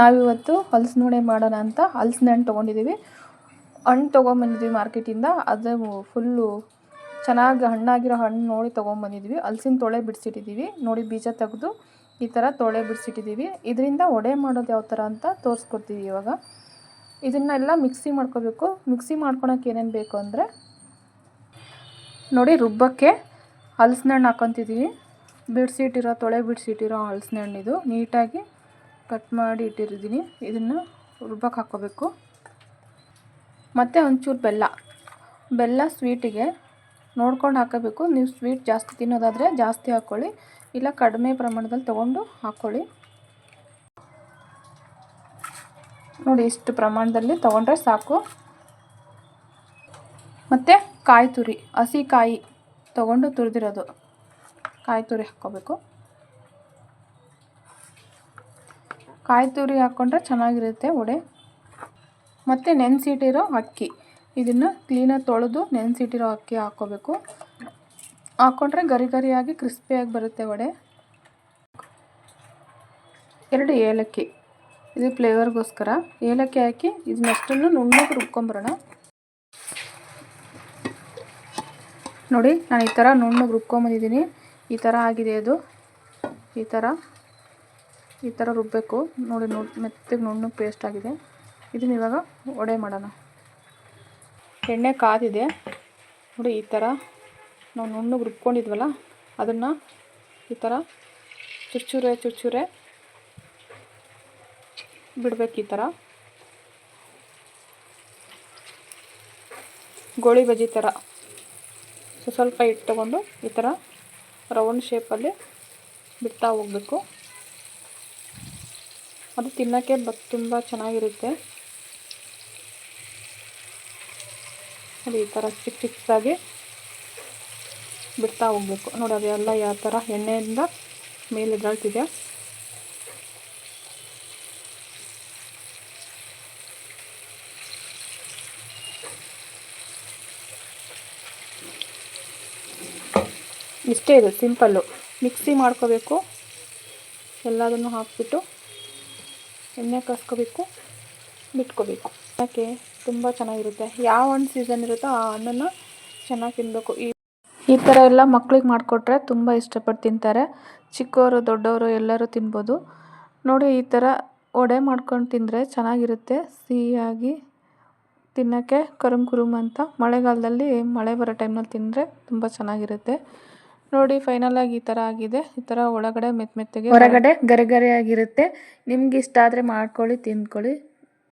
ನಾವಿವತ್ತು ಹಲಸಿನೋಡೆ ಮಾಡೋಣ ಅಂತ ಹಲಸಿನ ಹಣ್ಣು ತೊಗೊಂಡಿದ್ದೀವಿ ಹಣ್ಣು ತೊಗೊಂಬಂದಿದ್ವಿ ಮಾರ್ಕೆಟಿಂದ. ಅದು ಫುಲ್ಲು ಚೆನ್ನಾಗಿ ಹಣ್ಣಾಗಿರೋ ಹಣ್ಣು ನೋಡಿ ತೊಗೊಂಬಂದಿದ್ವಿ. ಹಲಸಿನ ತೊಳೆ ಬಿಡಿಸಿಟ್ಟಿದ್ದೀವಿ ನೋಡಿ ಬೀಜ ತೆಗೆದು ಈ ಥರ ತೊಳೆ ಬಿಡಿಸಿಟ್ಟಿದ್ದೀವಿ ಇದರಿಂದ ಒಡೆ ಮಾಡೋದು ಯಾವ ಥರ ಅಂತ ತೋರಿಸ್ಕೊಡ್ತೀವಿ ಇವಾಗ. ಇದನ್ನೆಲ್ಲ ಮಿಕ್ಸಿ ಮಾಡ್ಕೋಬೇಕು. ಮಿಕ್ಸಿ ಮಾಡ್ಕೊಳಕ್ಕೆ ಏನೇನು ಬೇಕು ಅಂದರೆ ನೋಡಿ ರುಬ್ಬಕ್ಕೆ ಹಲಸಿನ ಹಣ್ಣು ಹಾಕೊತಿದ್ದೀವಿ ಬಿಡಿಸಿಟ್ಟಿರೋ ತೊಳೆ ಬಿಡಿಸಿಟ್ಟಿರೋ ಹಲಸಿನ ಹಣ್ಣಿದು ನೀಟಾಗಿ ಕಟ್ ಮಾಡಿ ಇಟ್ಟಿರಿದ್ದೀನಿ ಇದನ್ನು ರುಬ್ಬಕ್ಕೆ ಹಾಕ್ಕೋಬೇಕು. ಮತ್ತು ಒಂಚೂರು ಬೆಲ್ಲ. ಬೆಲ್ಲ ಸ್ವೀಟಿಗೆ ನೋಡ್ಕೊಂಡು ಹಾಕೋಬೇಕು. ನೀವು ಸ್ವೀಟ್ ಜಾಸ್ತಿ ತಿನ್ನೋದಾದರೆ ಜಾಸ್ತಿ ಹಾಕ್ಕೊಳ್ಳಿ ಇಲ್ಲ ಕಡಿಮೆ ಪ್ರಮಾಣದಲ್ಲಿ ತೊಗೊಂಡು ಹಾಕ್ಕೊಳ್ಳಿ ನೋಡಿ ಇಷ್ಟು ಪ್ರಮಾಣದಲ್ಲಿ ತೊಗೊಂಡ್ರೆ ಸಾಕು. ಮತ್ತು ಕಾಯಿ ತುರಿ. ಹಸಿ ಕಾಯಿ ತೊಗೊಂಡು ತುರಿದಿರೋದು. ಕಾಯಿ ತುರಿ ಹಾಕ್ಕೋಬೇಕು. ಕಾಯಿ ತುರಿ ಹಾಕ್ಕೊಂಡ್ರೆ ಚೆನ್ನಾಗಿರುತ್ತೆ ವಡೆ. ಮತ್ತು ನೆನೆಸಿಟ್ಟಿರೋ ಅಕ್ಕಿ. ಇದನ್ನು ಕ್ಲೀನಾಗಿ ತೊಳೆದು ನೆನೆಸಿಟ್ಟಿರೋ ಅಕ್ಕಿ ಹಾಕ್ಕೋಬೇಕು ಹಾಕ್ಕೊಂಡ್ರೆ ಗರಿ ಗರಿಯಾಗಿ ಕ್ರಿಸ್ಪಿಯಾಗಿ ಬರುತ್ತೆ ವಡೆ. ಎರಡು ಏಲಕ್ಕಿ. ಇದು ಫ್ಲೇವರ್ಗೋಸ್ಕರ ಏಲಕ್ಕಿ ಹಾಕಿ ಇದನ್ನಷ್ಟನ್ನು ನುಣ್ಣಗೆ ರುಬ್ಕೊಂಬರೋಣ. ನೋಡಿ, ನಾನು ಈ ಥರ ನುಣ್ಣಗೆ ರುಬ್ಕೊಂಬಂದಿದ್ದೀನಿ. ಈ ಥರ ಆಗಿದೆ ಅದು. ಈ ಥರ ಈ ಥರ ರುಬ್ಬಬೇಕು ನೋಡಿ ನೋಡಿ, ಮೆತ್ತಗೆ ನುಣ್ಣಗೆ ಪೇಸ್ಟ್ ಆಗಿದೆ. ಇದನ್ನ ಇವಾಗ ಒಡೆ ಮಾಡೋಣ. ಎಣ್ಣೆ ಕಾದಿದೆ. ನೋಡಿ, ಈ ಥರ ನಾವು ನುಣ್ಣಗೆ ರುಬ್ಕೊಂಡಿದ್ವಲ್ಲ, ಅದನ್ನು ಈ ಥರ ಚುಚ್ಚುರೆ ಚುಚ್ಚುರೆ ಬಿಡ್ಬೇಕು ಈ ಥರ. ಗೋಳಿ ಬಜ್ಜಿ ಥರ. ಸ್ವಲ್ಪ ಹಿಟ್ಟು ತೊಗೊಂಡು ಈ ಥರ ರೌಂಡ್ ಶೇಪಲ್ಲಿ ಬಿಡ್ತಾ ಹೋಗಬೇಕು. ಅದು ತಿನ್ನೋಕ್ಕೆ ಬ ತುಂಬ ಚೆನ್ನಾಗಿರುತ್ತೆ. ಅದು ಈ ಥರ ಚಿಕ್ಕ ಚಿಕ್ಕದಾಗಿ ಬಿಡ್ತಾ ಹೋಗ್ಬೇಕು. ನೋಡಿ ಅದೆಲ್ಲ ಯಾವ ಥರ ಎಣ್ಣೆಯಿಂದ ಮೇಲೆ ಎದ್ದೇಳ್ತಿದೆ ಇಷ್ಟೇ ಇದು, ಸಿಂಪಲ್ಲು. ಮಿಕ್ಸಿ ಮಾಡ್ಕೋಬೇಕು. ಎಲ್ಲದನ್ನು ಹಾಕ್ಬಿಟ್ಟು ಎಣ್ಣೆ ಕಾಸ್ಕೋಬೇಕು ಬಿಟ್ಕೋಬೇಕು. ಯಾಕೆ ತುಂಬ ಚೆನ್ನಾಗಿರುತ್ತೆ. ಯಾವ ಹಣ್ಣು ಸೀಸನ್ ಇರುತ್ತೋ ಆ ಹಣ್ಣನ್ನು ಚೆನ್ನಾಗಿ ತಿನ್ನಬೇಕು ಈ ಈ ಥರ ಎಲ್ಲ ಮಕ್ಳಿಗೆ ಮಾಡಿಕೊಟ್ರೆ ತುಂಬ ಇಷ್ಟಪಟ್ಟು ತಿಂತಾರೆ. ಚಿಕ್ಕವರು ದೊಡ್ಡವರು ಎಲ್ಲರೂ ತಿನ್ಬೋದು. ನೋಡಿ ಈ ಥರ ವಡೆ ಮಾಡ್ಕೊಂಡು ತಿಂದರೆ ಚೆನ್ನಾಗಿರುತ್ತೆ. ಸಿಹಿಯಾಗಿ ತಿನ್ನೋಕ್ಕೆ ಕರುಮ್ ಕುರುಮ್ ಅಂತ. ಮಳೆಗಾಲದಲ್ಲಿ ಮಳೆ ಬರೋ ಟೈಮ್ನಲ್ಲಿ ತಿಂದರೆ ತುಂಬ ಚೆನ್ನಾಗಿರುತ್ತೆ. ನೋಡಿ ಫೈನಲ್ ಆಗಿ ಈ ತರ ಆಗಿದೆ. ಈ ತರ ಒಳಗಡೆ ಮೆತ್ತ ಮೆತ್ತಗೆ ಹೊರಗಡೆ ಗರಿ ಗರಿಯಾಗಿರುತ್ತೆ ನಿಮ್ಗೆ ಇಷ್ಟ ಆದ್ರೆ ಮಾಡ್ಕೊಳ್ಳಿ, ತಿಂದ್ಕೊಳ್ಳಿ.